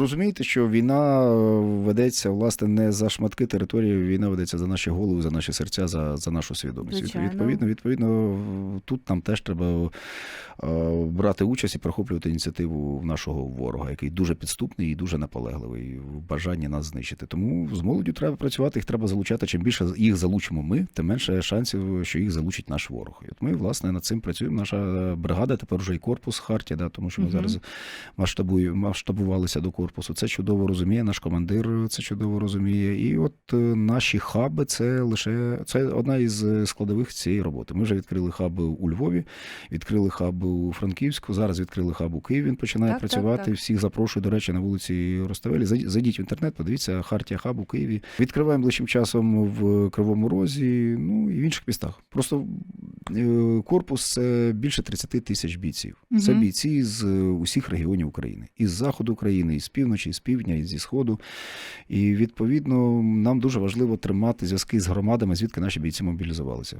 розумієте, що війна е, ведеться власне не за шматки території, війна ведеться за наші голови, за наші серця, за, за нашу свідомість. Звичайно. Відповідно, відповідно, тут нам теж треба брати участь і прохоплювати ініціативу в нашого ворога, який дуже підступний і дуже наполегливий в бажанні нас знищити. Тому з молоддю треба працювати, їх треба залучати. Чим більше їх залучимо ми, тим менше шансів, що їх залучить наш ворог. І от ми, власне, над цим працюємо. Наша бригада, тепер вже і корпус Хартія, да, тому що ми Мгм. зараз масштабує- масштабувалися до корпусу. Це чудово розуміє. Наш командир це чудово розуміє. І от е, наші хаби це лише це одна із е, складових цієї роботи. Ми вже відкрили хаб у Львові, відкрили хаб у Франківську. Зараз відкрили хаб у Києві. Він починає Так, так, працювати. так. Всіх запрошую, до речі, на вулиці Роставелі. Зайдіть- в інтернет, подивіться Хартія Хаб у Києві. Відкриваємо ближчим часом в Кривому Розі, ну і в інших містах. Просто е, корпус це більше 30 тисяч бійців. Це бійці з е, усіх регіонів України, із заходу України, із півночі, з півдня, і зі сходу. І відповідно нам дуже важливо тримати зв'язки з громадами, звідки наші бійці мобілізувалися.